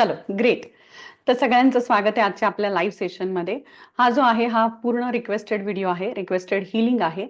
चलो ग्रेट तर सगळ्यांचं स्वागत आहे आजच्या आपल्या लाईव्ह सेशनमध्ये हा जो आहे हा पूर्ण रिक्वेस्टेड व्हिडिओ आहे रिक्वेस्टेड हिलिंग आहे.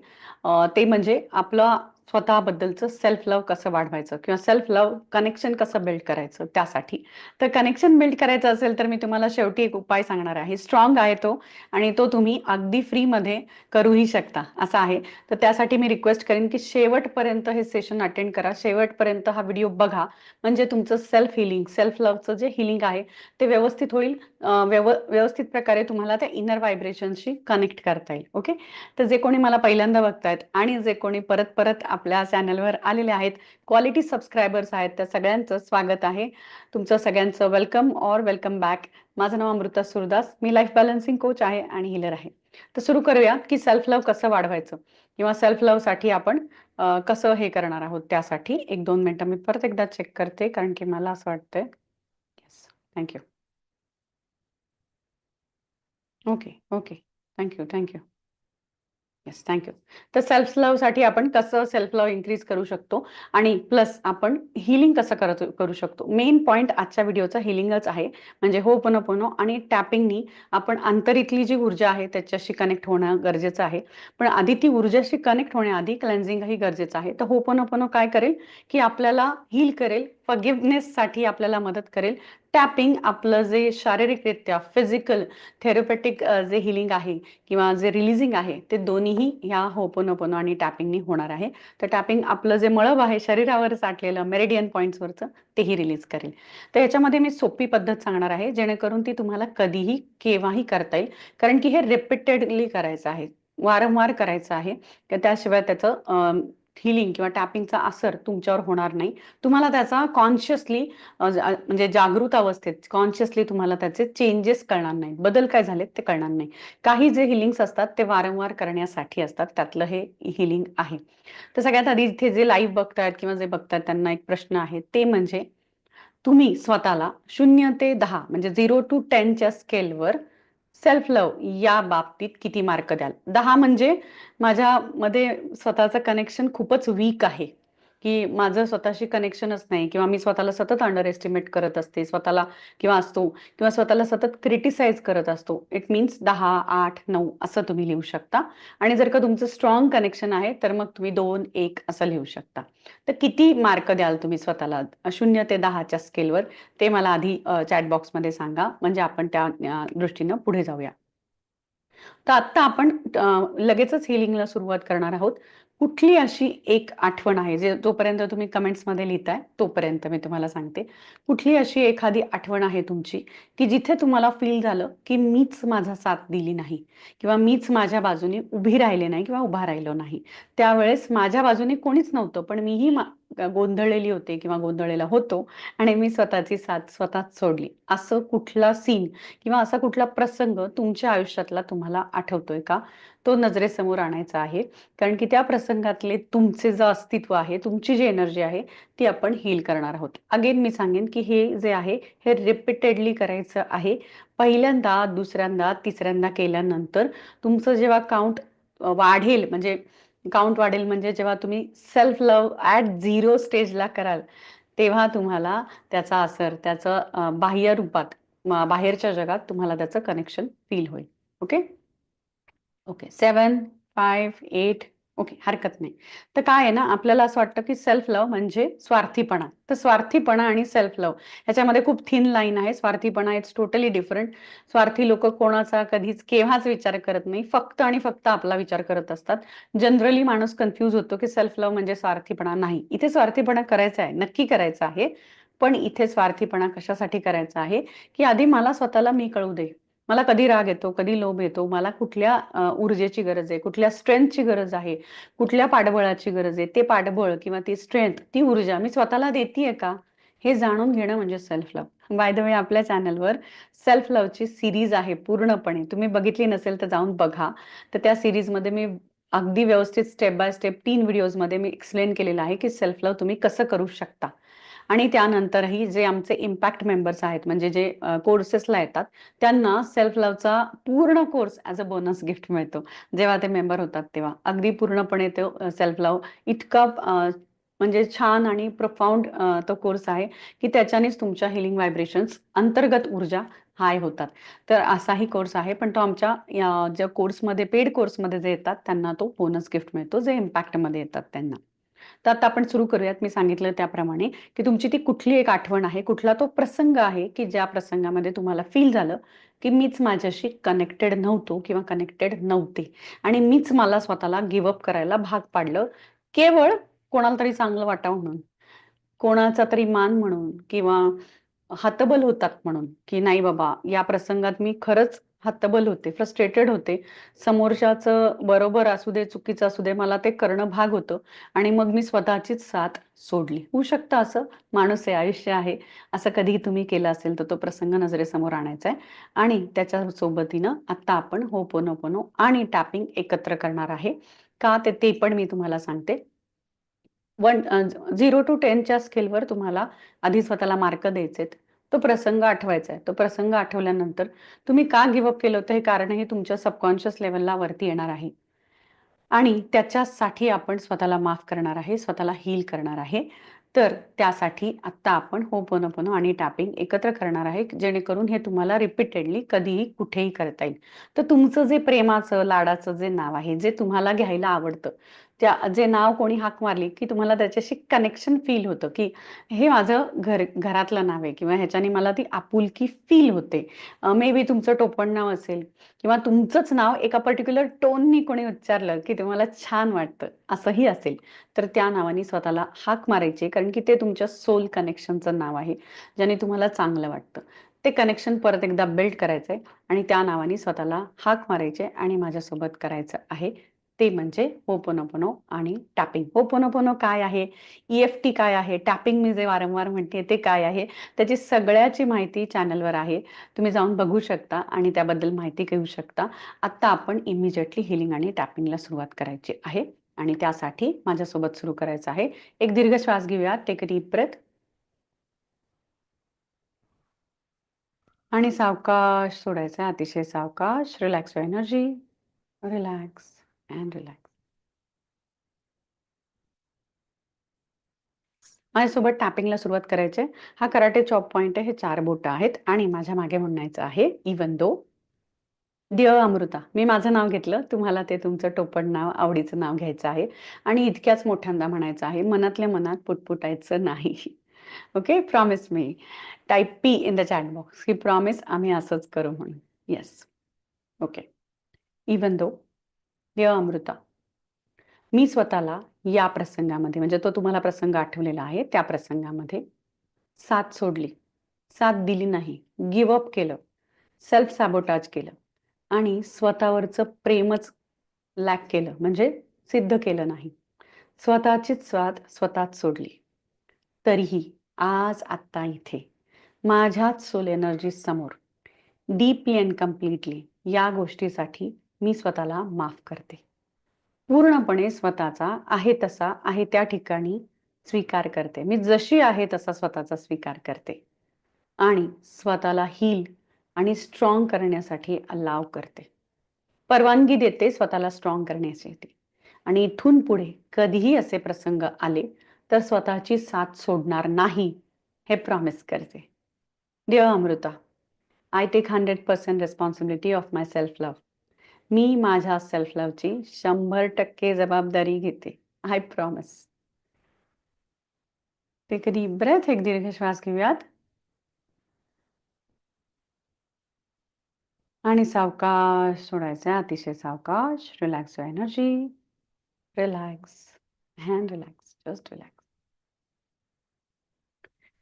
ते म्हणजे आपलं स्वतःबद्दलचं सेल्फ लव्ह कसं वाढवायचं किंवा सेल्फ लव्ह कनेक्शन कसं बिल्ड करायचं त्यासाठी. तर कनेक्शन बिल्ड करायचं असेल तर मी तुम्हाला शेवटी एक उपाय सांगणार आहे. स्ट्रॉंग आहे तो आणि तो तुम्ही अगदी फ्रीमध्ये करूही शकता. असा आहे. तर त्यासाठी मी रिक्वेस्ट करेन की शेवटपर्यंत हे सेशन अटेंड करा. शेवटपर्यंत हा व्हिडिओ बघा. म्हणजे तुमचं सेल्फ हिलिंग सेल्फ लव्हचं जे हिलिंग आहे ते व्यवस्थित होईल. व्यव व्यवस्थित प्रकारे तुम्हाला त्या इनर व्हायब्रेशनशी कनेक्ट करता येईल. ओके तर जे कोणी मला पहिल्यांदा बघतायत आणि जे कोणी परत परत आपल्या चॅनलवर आलेले आहेत. क्वालिटी सबस्क्रायबर्स आहेत. त्या सगळ्यांचं स्वागत आहे. तुमचं सगळ्यांचं वेलकम और वेलकम बॅक माझं नाव अमृता सुरदास. मी लाईफ बॅलन्सिंग कोच आहे आणि हिलर आहे. तर सुरू करूया की सेल्फ लव्ह कसं वाढवायचं? किंवा सेल्फ लव्हसाठी आपण कसं हे करणार आहोत त्यासाठी? एक दोन मिनिटं मी परत एकदा चेक करते कारण की मला असं वाटतंय. Yes thank you okay okay thank you thank you yes thank you तर सेल्फ लव्हसाठी आपण कसं सेल्फ लव्ह इन्क्रीज करू शकतो? आणि प्लस आपण हिलिंग कसं करत करू शकतो? मेन पॉईंट आजच्या व्हिडिओचा हिलिंगच आहे. म्हणजे हो पण आणि टॅपिंगनी आपण आंतरितली जी ऊर्जा आहे त्याच्याशी कनेक्ट होणं गरजेचं आहे. पण आधी ती ऊर्जाशी कनेक्ट होण्याआधी क्लेन्झिंगही गरजेचं आहे. तर हो पण काय करेल? की आपल्याला हील करेल फगिवनेससाठी आपल्याला मदत करेल. टॅपिंग आपलं जे शारीरिकरित्या फिजिकल थेरपेटिक जे हिलिंग आहे किंवा जे रिलीजिंग आहे ते दोन्हीही ह्या होपोनोपोनो आणि टॅपिंगनी होणार आहे. तर टॅपिंग आपलं जे मळब आहे शरीरावर साठलेलं मेरेडियन पॉईंट्सवरचं तेही रिलीज करेल. तर याच्यामध्ये मी सोपी पद्धत सांगणार आहे जेणेकरून ती तुम्हाला कधीही केव्हाही करता येईल. कारण की हे रिपीटेडली करायचं आहे. वारंवार करायचं आहे. तर त्याशिवाय त्याचं हिलिंग किंवा टॅपिंगचा असर तुमच्यावर होणार नाही. तुम्हाला त्याचा कॉन्शियसली म्हणजे जागृत अवस्थेत कॉन्शियसली तुम्हाला त्याचे चेंजेस कळणार नाही बदल काय झालेत ते कळणार नाही. काही जे हिलिंग्स असतात ते वारंवार करण्यासाठी असतात. त्यातलं हे हिलिंग आहे. तर सगळ्यात आधी इथे जे लाईव्ह बघतायत किंवा जे बघतायत त्यांना एक प्रश्न आहे. ते म्हणजे तुम्ही स्वतःला शून्य ते दहा म्हणजे झिरो टू टेनच्या स्केलवर सेल्फ लव्ह या बाबतीत किती मार्क द्याल? दहा म्हणजे माझ्यामध्ये स्वतःचं कनेक्शन खूपच वीक आहे. की माझं स्वतःशी कनेक्शनच नाही किंवा मी स्वतःला सतत अंडर एस्टिमेट करत असते स्वतःला किंवा असतो किंवा स्वतःला सतत क्रिटिसाइज करत असतो. इट मीन्स दहा आठ नऊ असं तुम्ही लिहू शकता. आणि जर का तुमचं स्ट्रॉंग कनेक्शन आहे तर मग तुम्ही दोन एक असं लिहू शकता. तर किती मार्क द्याल तुम्ही स्वतःला? शून्य ते दहाच्या स्केलवर ते मला आधी चॅटबॉक्समध्ये सांगा. म्हणजे आपण त्या दृष्टीनं पुढे जाऊया. तर आत्ता आपण लगेचच हिलिंगला सुरुवात करणार आहोत. कुठली अशी एक आठवण आहे जे जोपर्यंत तुम्ही कमेंट्समध्ये लिहिताय तोपर्यंत मी तुम्हाला सांगते. कुठली अशी एखादी आठवण आहे तुमची की जिथे तुम्हाला फील झालं की मीच माझा साथ दिली नाही किंवा मीच माझ्या बाजूने उभी राहिले नाही किंवा उभा राहिलो नाही. त्यावेळेस माझ्या बाजूने कोणीच नव्हतं पण मीही मा- गोंधळलेली होते किंवा गोंधळलेला होतो आणि मी स्वतःची साथ स्वतःच सोडली. असं कुठला सीन किंवा असा कुठला प्रसंग तुमच्या आयुष्यातला तुम्हाला आठवतोय का? तो नजरेसमोर आणायचा आहे. कारण की त्या प्रसंगातले तुमचे जे अस्तित्व आहे तुमची जी एनर्जी आहे ती आपण हील करणार आहोत. अगेन मी सांगेन की हे जे आहे हे रिपीटेडली करायचं आहे. पहिल्यांदा दुसऱ्यांदा तिसऱ्यांदा केल्यानंतर तुमचं जेव्हा काउंट वाढेल म्हणजे काउंट वाढेल म्हणजे जेव्हा तुम्ही सेल्फ लव्ह ॲट झिरो स्टेजला कराल तेव्हा तुम्हाला त्याचा असर त्याचं बाह्य रूपात बाहेरच्या जगात तुम्हाला त्याचं कनेक्शन फील होईल. Okay okay seven five eight okay हरकत नाही. तर काय आहे ना आपल्याला असं वाटतं की सेल्फ लव म्हणजे स्वार्थीपणा. तर स्वार्थीपणा आणि सेल्फ लव ह्याच्यामध्ये खूप थिन लाईन आहे. स्वार्थीपणा इट्स टोटली डिफरंट स्वार्थी लोक कोणाचा कधीच केव्हाच विचार करत नाही. फक्त आणि फक्त आपला विचार करत असतात. जनरली माणूस कन्फ्यूज होतो की सेल्फ लव म्हणजे स्वार्थीपणा नाही. इथे स्वार्थीपणा करायचा आहे. नक्की करायचा आहे. पण इथे स्वार्थीपणा कशासाठी करायचा आहे? की आधी मला स्वतःला मी कळू दे. मला कधी राग येतो कधी लोभ येतो मला कुठल्या ऊर्जेची गरज आहे कुठल्या स्ट्रेंथची गरज आहे कुठल्या पाठबळाची गरज आहे ते पाठबळ किंवा ती स्ट्रेंथ ती ऊर्जा मी स्वतःला देते का? हे जाणून घेणं म्हणजे self love by the way आपल्या चॅनलवर सेल्फ लव्हची सिरीज आहे पूर्णपणे. तुम्ही बघितली नसेल तर जाऊन बघा. तर त्या सिरीजमध्ये मी अगदी व्यवस्थित स्टेप बाय स्टेप तीन व्हिडिओजमध्ये मी एक्सप्लेन केलेलं आहे की सेल्फ लव्ह तुम्ही कसं करू शकता. आणि त्यानंतरही जे आमचे इम्पॅक्ट मेंबर्स आहेत म्हणजे जे कोर्सेसला येतात त्यांना सेल्फ लव्हचा पूर्ण course as a bonus gift मिळतो. जेव्हा ते मेंबर होतात तेव्हा. अगदी पूर्णपणे तो सेल्फ लव्ह इतका म्हणजे छान आणि प्रफाऊंड तो कोर्स आहे की त्याच्यानेच तुमच्या हिलिंग व्हायब्रेशन्स अंतर्गत ऊर्जा हाय होतात. तर असाही कोर्स आहे पण तो आमच्या या ज्या कोर्समध्ये पेड कोर्समध्ये जे येतात त्यांना तो बोनस गिफ्ट मिळतो जे इम्पॅक्टमध्ये येतात त्यांना. तर आता आपण सुरू करूयात. मी सांगितलं त्याप्रमाणे की तुमची ती कुठली एक आठवण आहे कुठला तो प्रसंग आहे की ज्या प्रसंगामध्ये तुम्हाला फील झालं की मीच माझ्याशी कनेक्टेड नव्हतो किंवा कनेक्टेड नव्हते आणि मीच मला स्वतःला गिवअप करायला भाग पाडलं. केवळ कोणाला तरी चांगलं वाटावं म्हणून कोणाचा तरी मान म्हणून किंवा हातबल होतात म्हणून की नाही बाबा या प्रसंगात मी खरंच हतबल होते फ्रस्ट्रेटेड होते. समोरच्याचं बरोबर असू दे चुकीचं असू दे मला ते करणं भाग होतं आणि मग मी स्वतःचीच साथ सोडली. होऊ शकतं असं. माणूस आहे आयुष्य आहे. असं कधीही तुम्ही केलं असेल तर तो प्रसंग नजरेसमोर आणायचा आहे आणि त्याच्या सोबतीनं आता आपण हो पोनो पोनो आणि टॅपिंग एकत्र करणार आहे. का ते ते पण मी तुम्हाला सांगते. वन झिरो टू टेनच्या स्केलवर तुम्हाला आधी स्वतःला मार्क द्यायचेत. तो प्रसंग आठवायचा आहे. तो प्रसंग आठवल्यानंतर तुम्ही का गिवअप केलं होतं हे कारण हे तुमच्या सबकॉन्शियस लेवलला वरती येणार आहे. आणि त्याच्यासाठी आपण स्वतःला माफ करणार आहे स्वतःला हील करणार आहे. तर त्यासाठी आत्ता आपण हो पोनो आणि टॅपिंग एकत्र करणार आहे जेणेकरून हे तुम्हाला रिपीटेडली कधीही कुठेही करता येईल. तर तुमचं जे प्रेमाचं लाडाचं जे नाव आहे जे तुम्हाला घ्यायला आवडतं त्या जे नाव कोणी हाक मारली की तुम्हाला त्याच्याशी कनेक्शन फील होतं की हे माझं घर घरातलं नाव आहे किंवा ह्याच्याने मला ती आपुलकी फील होते. मे बी तुमचं टोपण नाव असेल किंवा तुमचंच नाव एका पर्टिक्युलर टोननी कोणी उच्चारलं की तुम्हाला छान वाटतं असंही असेल. तर त्या नावाने स्वतःला हाक मारायची कारण की ते तुमच्या सोल कनेक्शनचं नाव आहे ज्याने तुम्हाला चांगलं वाटतं. ते कनेक्शन परत एकदा बिल्ड करायचंय आणि त्या नावाने स्वतःला हाक मारायचे आणि माझ्यासोबत करायचं आहे. ते म्हणजे होपोनोपोनो आणि टॅपिंग होपोनोपोनो काय आहे? ई एफ टी काय आहे? टॅपिंग मी जे वारंवार म्हणते ते काय आहे? त्याची सगळ्याची माहिती चॅनलवर आहे. तुम्ही जाऊन बघू शकता आणि त्याबद्दल माहिती घेऊ शकता. आत्ता आपण इमिजिएटली हिलिंग आणि टॅपिंगला सुरुवात करायची आहे. आणि त्यासाठी माझ्यासोबत सुरू करायचं आहे. एक दीर्घ श्वास घेऊया. टेक डीप ब्रेथ आणि सावकाश सोडायचं अतिशय सावकाश. Relax energy relax and relax. माझ्यासोबत टॅपिंगला सुरुवात करायची हा कराटे चॉप पॉइंट आहे. हे चार बोट आहेत. आणि माझ्या मागे म्हणायचं आहे इवन दो दिय अमृता मी माझं नाव घेतलं. तुम्हाला ते तुमचं टोपण नाव आवडीचं नाव घ्यायचं आहे. आणि इतक्याच मोठ्यांदा म्हणायचं आहे मनातल्या मनात पुटपुटायचं नाही. Okay promise me type P in the chat box की प्रॉमिस आम्ही असंच करू म्हणून. येस ओके इवन दो हे अमृता. मी स्वतःला या प्रसंगामध्ये म्हणजे तो तुम्हाला प्रसंग आठवलेला आहे त्या प्रसंगामध्ये साथ सोडली. साथ दिली नाही. गिवअप केलं. सेल्फ सॅबोटाज केलं. आणि स्वतःवरचं प्रेमच लॅक केलं. म्हणजे सिद्ध केलं नाही. स्वतःचीच स्वाद स्वतःच सोडली. तरीही आज आत्ता इथे माझ्याच सोल एनर्जी समोर डीपली अँड कम्प्लिटली या गोष्टीसाठी मी स्वतःला माफ करते. पूर्णपणे स्वतःचा आहे तसा आहे त्या ठिकाणी स्वीकार करते. मी जशी आहे तसा स्वतःचा स्वीकार करते. आणि स्वतःला हील आणि स्ट्रॉंग करण्यासाठी अलाव करते. परवानगी देते स्वतःला स्ट्रॉंग करण्यासाठी. आणि इथून पुढे कधीही असे प्रसंग आले तर स्वतःची साथ सोडणार नाही हे प्रॉमिस करते. देव Amrita I take hundred percent responsibility of my self love मी माझ्या सेल्फ लव्हची शंभर टक्के जबाबदारी घेते. आय प्रॉमिस ते कधी ब्रेथ एक दीर्घ श्वास घेऊयात. आणि सावकाश सोडायचं अतिशय सावकाश. Relax energy relax hand relax just relax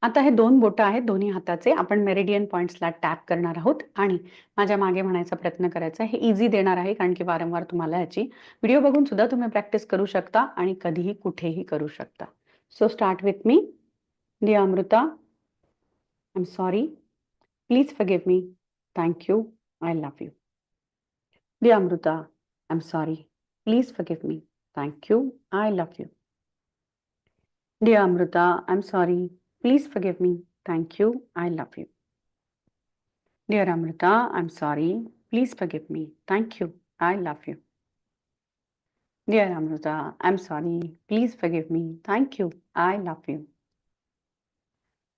आता हे दोन बोटं आहेत दोन्ही हाताचे. आपण मेरिडियन पॉईंट्सला टॅप करणार आहोत आणि माझ्या मागे म्हणायचा प्रयत्न करायचा हे इझी देणार आहे कारण की वारंवार तुम्हाला याची व्हिडिओ बघून सुद्धा तुम्ही प्रॅक्टिस करू शकता आणि कधीही कुठेही करू शकता. So start with me dear Amrita I am sorry please forgive me thank you I love you dear Amrita I am sorry please forgive me thank you I love you dear Amrita I am sorry Please forgive me. Thank you. I love you. Dear Amrita, I'm sorry. Please forgive me. Thank you. I love you. Dear Amrita, I'm sorry. Please forgive me. Thank you. I love you.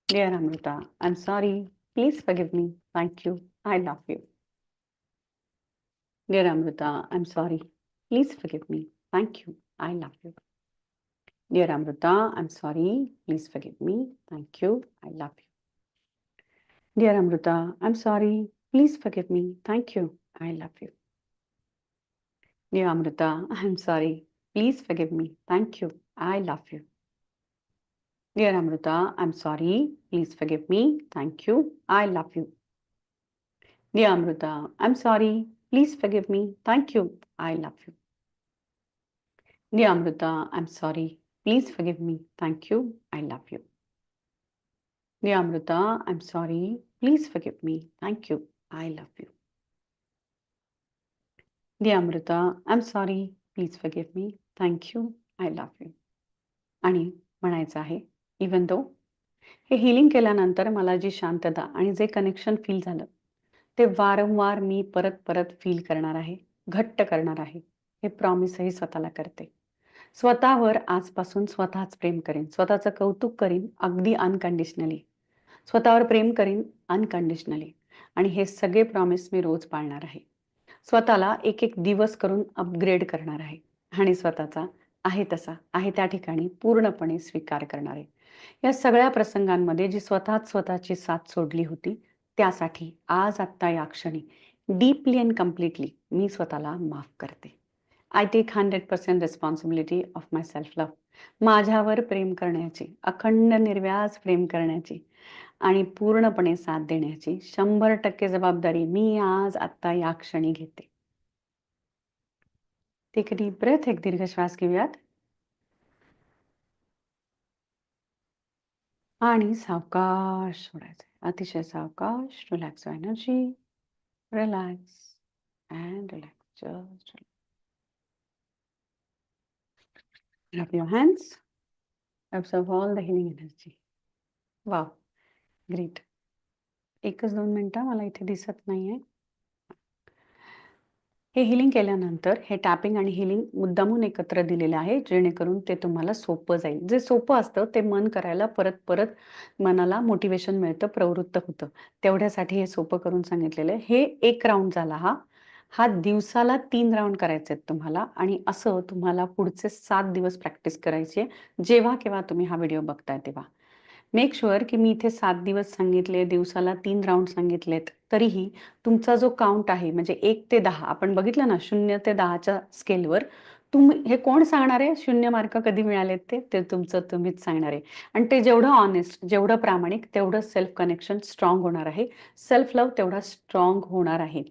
Dear Amrita, I'm sorry. Please forgive me. Thank you. I love you. Dear Amrita, I'm sorry. Please forgive me. Thank you. I love you. Dear Amrita, I'm sorry. Please forgive me. Thank you. I love you. Dear Amrita, I'm sorry. Please forgive me. Thank you. I love you. Dear Amrita, I'm sorry. Please forgive me. Thank you. I love you. Dear Amrita, I'm sorry. Please forgive me. Thank you. I love you. Dear Amrita, I'm sorry. Please forgive me. Thank you. I love you. Dear Amrita, I'm sorry. Please forgive me. Thank you. I love you. Dear Amrita, I'm sorry. Please forgive me. Thank you. I love you. Dear Amrita, I'm sorry. Please forgive me. Thank you. I love you. आणि म्हणायचं आहे even though हे healing केल्यानंतर मला जी शांतता आणि जे connection feel झालं ते वारंवार मी परत परत फील करणार आहे घट्ट करणार आहे हे प्रॉमिसही स्वतःला करते स्वतःवर आजपासून स्वतःच प्रेम करेन. स्वतःचं कौतुक करीन अगदी अनकंडिशनली स्वतःवर प्रेम करीन अनकंडिशनली आणि हे सगळे प्रॉमिस मी रोज पाळणार आहे. स्वतःला एक एक दिवस करून अपग्रेड करणार आहे. आणि स्वतःचा आहे तसा आहे त्या ठिकाणी पूर्णपणे स्वीकार करणार आहे. या सगळ्या प्रसंगांमध्ये जी स्वतःच स्वतःची साथ सोडली होती त्यासाठी आज आत्ता या क्षणी डीपली अँड कम्प्लिटली मी स्वतःला माफ करते. I take hundred percent responsibility of my self love माझ्यावर प्रेम करण्याची अखंड निर्व्याज प्रेम करण्याची आणि पूर्णपणे साथ देण्याची शंभर टक्के जबाबदारी मी आज आत्ता या क्षणी घेते. टेक डीप ब्रेथ एक दीर्घ श्वास घेऊयात. आणि सावकाश सोडायचं अतिशय सावकाश relax energy relax and relax just Rub your hands. Absorb all the healing energy. Wow great एकच दोन मिनटं मला इथे दिसत नाही आहे हे हिलिंग केल्यानंतर हे टॅपिंग आणि हिलिंग मुद्दामून एकत्र दिलेलं आहे जेणेकरून ते तुम्हाला सोपं जाईल. जे सोपं असतं ते मन करायला परत परत मनाला मोटिवेशन मिळतं प्रवृत्त होतं. तेवढ्यासाठी हे सोपं करून सांगितलेलं आहे. हे एक राऊंड झाला हा. हा दिवसाला तीन राऊंड करायचे आहेत तुम्हाला आणि असं तुम्हाला पुढचे सात दिवस प्रॅक्टिस करायची आहे जेव्हा केव्हा तुम्ही हा व्हिडिओ बघताय तेव्हा. मेक शुअर की मी इथे सात दिवस सांगितले दिवसाला तीन राऊंड सांगितलेत तरीही तुमचा जो काउंट आहे म्हणजे एक ते दहा आपण बघितलं ना शून्य ते दहाच्या स्केलवर तुम्ही हे कोण सांगणार? आहे शून्य मार्क कधी मिळालेत ते? ते तुमचं तुम्हीच सांगणार. आहे आणि ते जेवढं ऑनेस्ट जेवढं प्रामाणिक तेवढं सेल्फ कनेक्शन स्ट्रॉंग होणार आहे. सेल्फ लव्ह तेवढा स्ट्रॉंग होणार आहे.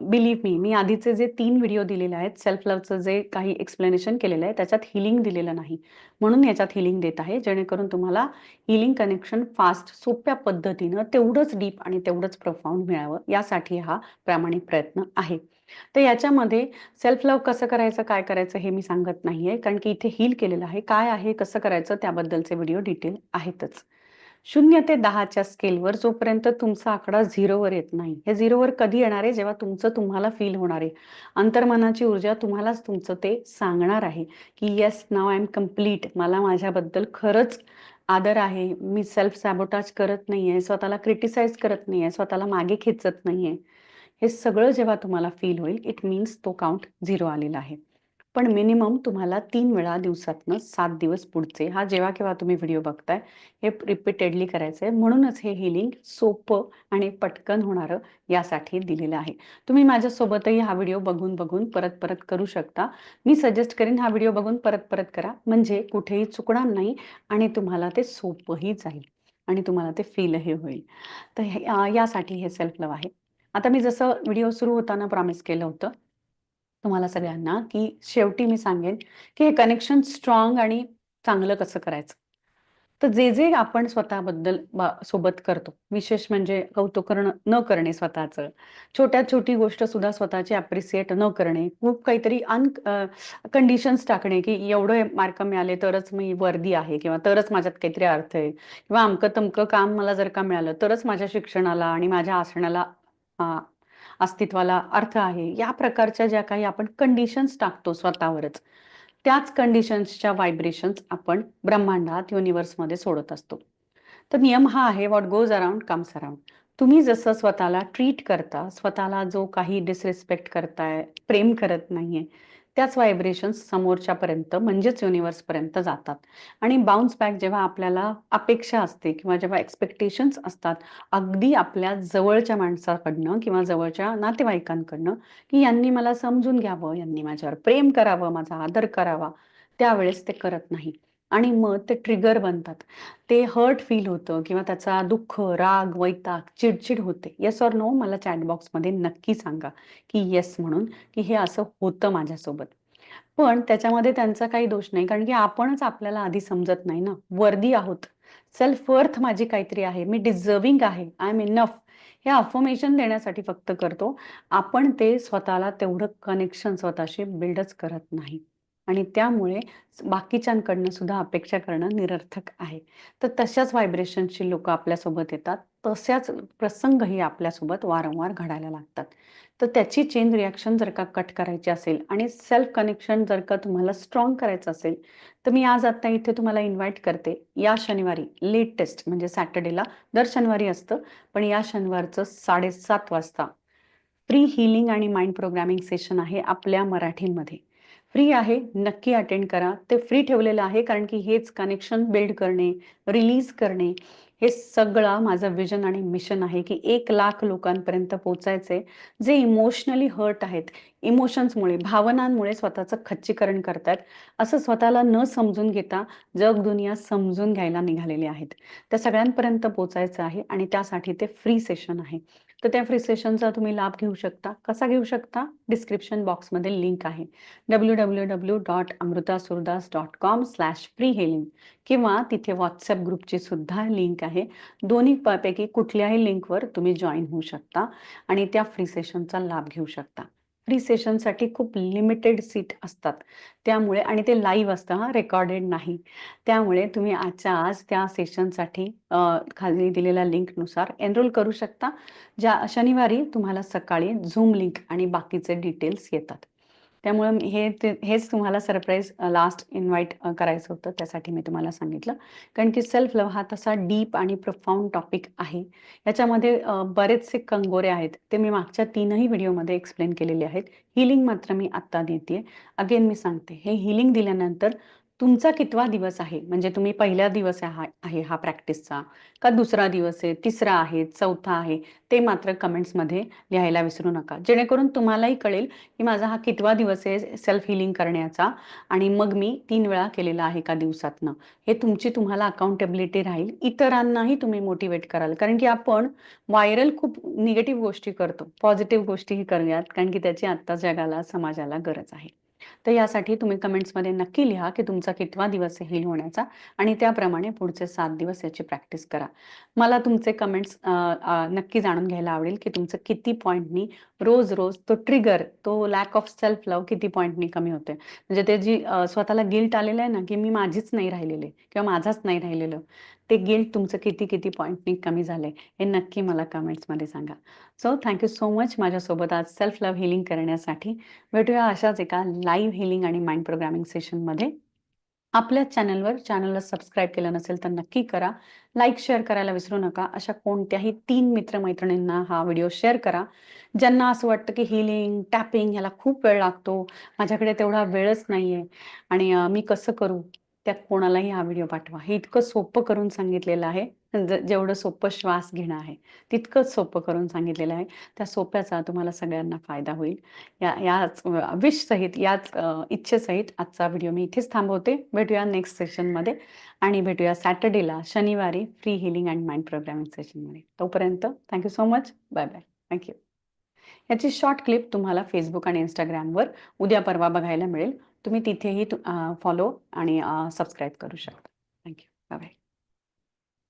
बिलीव्ह मी मी आधीचे जे तीन व्हिडिओ दिलेले आहेत सेल्फ लव्हचं जे काही एक्सप्लेनेशन केलेलं आहे त्याच्यात हिलिंग दिलेलं नाही. म्हणून याच्यात हिलिंग देत आहे जेणेकरून तुम्हाला हिलिंग कनेक्शन फास्ट सोप्या पद्धतीनं तेवढंच डीप आणि तेवढंच प्रफाऊंड मिळावं यासाठी हा प्रामाणिक प्रयत्न आहे. तर याच्यामध्ये सेल्फ लव्ह कसं करायचं काय करायचं हे मी सांगत नाहीये कारण की इथे हील केलेलं आहे. काय आहे कसं करायचं त्याबद्दलचे व्हिडिओ डिटेल आहेतच. शून्य ते दहाच्या स्केलवर जोपर्यंत तुमचा आकडा झिरोवर येत नाही. हे झिरोवर कधी येणार आहे? जेव्हा तुमचं तुम्हाला फील होणार आहे. अंतर्मनाची ऊर्जा तुम्हालाच तुमचं ते सांगणार आहे की yes now I am complete मला माझ्याबद्दल खरंच आदर आहे. मी सेल्फ सॅबोटाज करत नाहीये. स्वतःला क्रिटिसाइज करत नाहीये. स्वतःला मागे खेचत नाहीये. हे सगळं जेव्हा तुम्हाला फील होईल इट मीन्स तो काउंट झिरो आलेला आहे. पण मिनिमम तुम्हाला तीन वेळा दिवसातनं सात दिवस पुढचे हा जेव्हा केव्हा तुम्ही व्हिडिओ बघताय हे रिपीटेडली करायचं आहे म्हणूनच हे हिलिंग सोपं आणि पटकन होणारं यासाठी दिलेलं आहे. तुम्ही माझ्यासोबतही हा व्हिडिओ बघून बघून परत परत करू शकता. मी सजेस्ट करीन हा व्हिडिओ बघून परत परत करा. म्हणजे कुठेही चुकणार नाही आणि तुम्हाला ते सोपंही जाईल आणि तुम्हाला ते फीलही होईल. तर यासाठी हे सेल्फ लव आहे. आता मी जसं व्हिडिओ सुरू होताना प्रॉमिस केलं होतं तुम्हाला सगळ्यांना की शेवटी मी सांगेन की हे कनेक्शन स्ट्रॉंग आणि चांगलं कसं करायचं? तर जे जे आपण स्वतःबद्दल सोबत करतो विशेष म्हणजे कौतुक न करणे स्वतःचं छोट्यात छोटी गोष्ट सुद्धा स्वतःची अप्रिसिएट न करणे खूप काहीतरी अन कंडिशन्स टाकणे की एवढे मार्क मिळाले तरच मी वर्दी आहे किंवा तरच माझ्यात काहीतरी अर्थ आहे किंवा अमकं तमकं काम मला जर का मिळालं तरच माझ्या शिक्षणाला आणि माझ्या आसनाला अस्तित्वाला अर्थ आहे. या प्रकारच्या ज्या काही आपण कंडिशन्स टाकतो स्वतःवरच त्याच कंडिशन्सच्या व्हायब्रेशन्स आपण ब्रह्मांडात युनिव्हर्समध्ये सोडत असतो. तर नियम हा आहे what goes around comes around तुम्ही जसं स्वतःला ट्रीट करता स्वतःला जो काही डिसरिस्पेक्ट करताय प्रेम करत नाहीये त्याच व्हायब्रेशन्स समोरच्यापर्यंत म्हणजेच युनिव्हर्सपर्यंत जातात. आणि बाउन्स बॅक जेव्हा आपल्याला अपेक्षा असते किंवा जेव्हा एक्सपेक्टेशन्स असतात अगदी आपल्या जवळच्या माणसाकडनं किंवा जवळच्या नातेवाईकांकडनं की यांनी मला समजून घ्यावं यांनी माझ्यावर प्रेम करावं माझा आदर करावा त्यावेळेस ते करत नाही आणि मग ते ट्रिगर बनतात. ते हर्ट फील होतं किंवा त्याचा दुःख राग वैताग चिडचिड होते. येस ऑर नो मला चॅटबॉक्समध्ये नक्की सांगा की येस म्हणून की हे असं होतं माझ्यासोबत. पण त्याच्यामध्ये त्यांचा काही दोष नाही कारण की आपणच आपल्याला आधी समजत नाही ना. वर्दी आहोत. सेल्फ वर्थ माझी काहीतरी आहे. मी डिझर्विंग आहे. आय एम इनफ हे अफर्मेशन देण्यासाठी फक्त करतो. आपण ते स्वतःला तेवढं कनेक्शन स्वतःशी बिल्डच करत नाही. आणि त्यामुळे बाकीच्यांकडनं सुद्धा अपेक्षा करणं निरर्थक आहे. तर तशाच व्हायब्रेशनची लोक आपल्यासोबत येतात. तशाच प्रसंगही आपल्यासोबत वारंवार घडायला लागतात. तर त्याची चेन रिॲक्शन जर का कट करायची असेल आणि सेल्फ कनेक्शन जर का तुम्हाला स्ट्रॉंग करायचं असेल तर मी आज आता इथे तुम्हाला इन्व्हाइट करते. या शनिवारी लेटेस्ट म्हणजे सॅटर्डेला दर शनिवारी असतं पण या शनिवारचं साडेसात वाजता प्री हिलिंग आणि माइंड प्रोग्रामिंग सेशन आहे आपल्या मराठीमध्ये. फ्री आहे नक्की अटेंड करा. ते फ्री ठेवलेलं आहे कारण की हेच कनेक्शन बिल्ड करणे रिलीज करणे हे सगळं माझं विजन आणि मिशन आहे की एक लाख लोकांपर्यंत पोचायचे जे इमोशनली हर्ट आहेत इमोशन्समुळे भावनांमुळे स्वतःचं खच्चीकरण करतात. असं स्वतःला न समजून घेता जग दुनिया समजून घ्यायला निघालेले आहेत. त्या सगळ्यांपर्यंत पोचायचं आहे आणि त्यासाठी ते फ्री सेशन आहे. तर त्या फ्री सेशनचा तुम्ही लाभ घेऊ शकता. कसा घेऊ शकता? डिस्क्रिप्शन बॉक्समध्ये लिंक आहे. W W W dot Amrita Surdas dot com slash free healing किंवा तिथे व्हॉट्सअप ग्रुपची सुद्धा लिंक आहे. दोन्ही पैकी कुठल्याही लिंकवर तुम्ही जॉईन होऊ शकता आणि त्या फ्री सेशनचा लाभ घेऊ शकता. फ्री सेशनसाठी खूप लिमिटेड सीट असतात. त्यामुळे आणि ते लाईव्ह असतं हा रेकॉर्डेड नाही. त्यामुळे तुम्ही आजच्या आज त्या सेशनसाठी खाली दिलेल्या लिंकनुसार एनरोल करू शकता. ज्या शनिवारी तुम्हाला सकाळी झूम लिंक आणि बाकीचे डिटेल्स येतात. त्यामुळे हे हेच तुम्हाला सरप्राईज लास्ट इन्व्हाइट करायचं होतं. त्यासाठी मी तुम्हाला सांगितलं. कारण की सेल्फ लव्ह हा तसा डीप आणि प्रोफाऊंड टॉपिक आहे. याच्यामध्ये बरेचसे कंगोरे आहेत. ते मी मागच्या तीनही व्हिडिओमध्ये एक्सप्लेन केलेले आहेत. हिलिंग मात्र मी आत्ता देते अगेन मी सांगते हे हिलिंग दिल्यानंतर तुमचा कितवा दिवस आहे? म्हणजे तुम्ही पहिला दिवस आहे हा प्रॅक्टिसचा का दुसरा दिवस आहे? तिसरा आहे चौथा आहे? ते मात्र कमेंट्समध्ये लिहायला विसरू नका. जेणेकरून तुम्हालाही कळेल की माझा हा कितवा दिवस आहे सेल्फ हिलिंग करण्याचा आणि मग मी तीन वेळा केलेला आहे का दिवसातनं. हे तुमची तुम्हाला अकाउंटेबिलिटी राहील. इतरांनाही तुम्ही मोटिवेट कराल. कारण की आपण व्हायरल खूप निगेटिव्ह गोष्टी करतो. पॉझिटिव्ह गोष्टीही करूयात कारण की त्याची आत्ता जगाला समाजाला गरज आहे. तर यासाठी तुम्ही कमेंट्समध्ये नक्की लिहा की तुमचा कितवा दिवस आहे हिल होण्याचा आणि त्याप्रमाणे पुढचे सात दिवस याची प्रॅक्टिस करा. मला तुमचे कमेंट्स नक्की जाणून घ्यायला आवडेल की तुमचं किती पॉईंटनी रोज रोज तो ट्रिगर तो लॅक ऑफ सेल्फ लव किती पॉईंटनी कमी होते म्हणजे ते जी स्वतःला गिल्ट आलेलं आहे ना की मी माझीच नाही राहिलेले किंवा माझाच नाही राहिलेलं. ते गिल्ट तुमचं किती किती पॉईंटनी कमी झाले हे नक्की मला कमेंट्समध्ये सांगा. सो थँक्यू सो मच माझ्यासोबत आज सेल्फ लव्ह हिलिंग करण्यासाठी. भेटूया अशाच एका लाईव्ह हिलिंग आणि माइंड प्रोग्रामिंग सेशनमध्ये आपल्या चॅनलवर चॅनलला सबस्क्राईब केलं नसेल तर नक्की करा. लाईक शेअर करायला विसरू नका. अशा कोणत्याही तीन मित्रमैत्रिणींना हा व्हिडिओ शेअर करा. ज्यांना असं वाटतं की हिलिंग टॅपिंग ह्याला खूप वेळ लागतो. माझ्याकडे तेवढा वेळच नाहीये. आणि मी कसं करू? त्या कोणालाही हा व्हिडिओ पाठवा. हे इतकं सोपं करून सांगितलेलं आहे. जेवढं सोपं श्वास घेणं आहे तितकंच सोपं करून सांगितलेलं आहे. त्या सोप्याचा तुम्हाला सगळ्यांना फायदा होईल. या याच विश सहित याच इच्छेसहित आजचा व्हिडिओ मी इथेच थांबवते. भेटूया नेक्स्ट सेशनमध्ये आणि भेटूया सॅटर्डेला शनिवारी free healing and mind programming सेशनमध्ये तोपर्यंत thank you so much bye bye thank you याची शॉर्ट क्लिप तुम्हाला फेसबुक आणि इंस्टाग्रामवर उद्या परवा बघायला मिळेल. तुम्ही तिथेही फॉलो आणि सबस्क्राईब करू शकता. Thank you bye bye